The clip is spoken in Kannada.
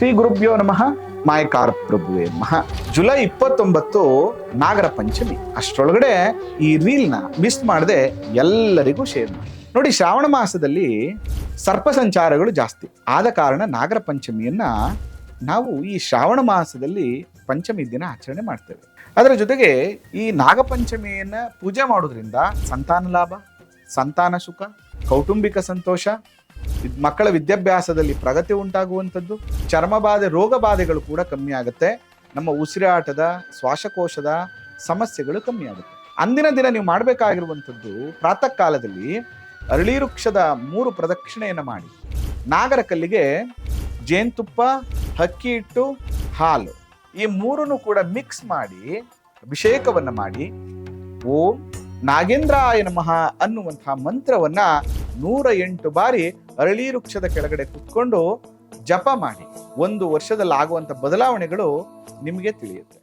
ಶ್ರೀ ಗುರುಭ್ಯೋ ನಮಃ. ಮಾಯಕಾರ ಪ್ರಭುವೇ ನಮಃ. ಜುಲೈ ಇಪ್ಪತ್ತೊಂಬತ್ತು ನಾಗರ ಪಂಚಮಿ. ಅಷ್ಟರೊಳಗಡೆ ಈ ರೀಲ್ನ ಮಿಸ್ ಮಾಡದೆ ಎಲ್ಲರಿಗೂ ಶೇರ್ ಮಾಡಿ. ನೋಡಿ, ಶ್ರಾವಣ ಮಾಸದಲ್ಲಿ ಸರ್ಪ ಸಂಚಾರಗಳು ಜಾಸ್ತಿ. ಆದ ಕಾರಣ ನಾಗರ ಪಂಚಮಿಯನ್ನ ನಾವು ಈ ಶ್ರಾವಣ ಮಾಸದಲ್ಲಿ ಪಂಚಮಿ ದಿನ ಆಚರಣೆ ಮಾಡ್ತೇವೆ. ಅದರ ಜೊತೆಗೆ ಈ ನಾಗಪಂಚಮಿಯನ್ನ ಪೂಜೆ ಮಾಡೋದ್ರಿಂದ ಸಂತಾನ ಲಾಭ, ಸಂತಾನ ಸುಖ, ಕೌಟುಂಬಿಕ ಸಂತೋಷ ಮಕ್ಕಳ ವಿದ್ಯಾಭ್ಯಾಸದಲ್ಲಿ ಪ್ರಗತಿ ಉಂಟಾಗುವಂಥದ್ದು ಚರ್ಮ ಬಾಧೆ ರೋಗ ಬಾಧೆಗಳು ಕೂಡ ಕಮ್ಮಿ ಆಗುತ್ತೆ. ನಮ್ಮ ಉಸಿರಾಟದ, ಶ್ವಾಸಕೋಶದ ಸಮಸ್ಯೆಗಳು ಕಮ್ಮಿ ಆಗುತ್ತೆ. ಅಂದಿನ ದಿನ ನೀವು ಮಾಡಬೇಕಾಗಿರುವಂಥದ್ದು ಪ್ರಾತಃ ಕಾಲದಲ್ಲಿ ಅರಳಿ ವೃಕ್ಷದ ಮೂರು ಪ್ರದಕ್ಷಿಣೆಯನ್ನು ಮಾಡಿ. ನಾಗರ ಕಲ್ಲಿಗೆ ಜೇನುತುಪ್ಪ ಅಕ್ಕಿ ಹಿಟ್ಟು, ಹಾಲು ಈ ಮೂರನ್ನು ಕೂಡ ಮಿಕ್ಸ್ ಮಾಡಿ, ಅಭಿಷೇಕವನ್ನು ಮಾಡಿ. ಓಂ ನಾಗೇಂದ್ರಾಯ ನಮಃ ಅನ್ನುವಂತಹ ಮಂತ್ರವನ್ನ ನೂರ ಎಂಟು ಬಾರಿ ಅರಳಿ ವೃಕ್ಷದ ಕೆಳಗಡೆ ಕುತ್ಕೊಂಡು ಜಪ ಮಾಡಿ. ಒಂದು ವರ್ಷದಲ್ಲಿ ಆಗುವಂತ ಬದಲಾವಣೆಗಳು ನಿಮಗೆ ತಿಳಿಯುತ್ತೆ.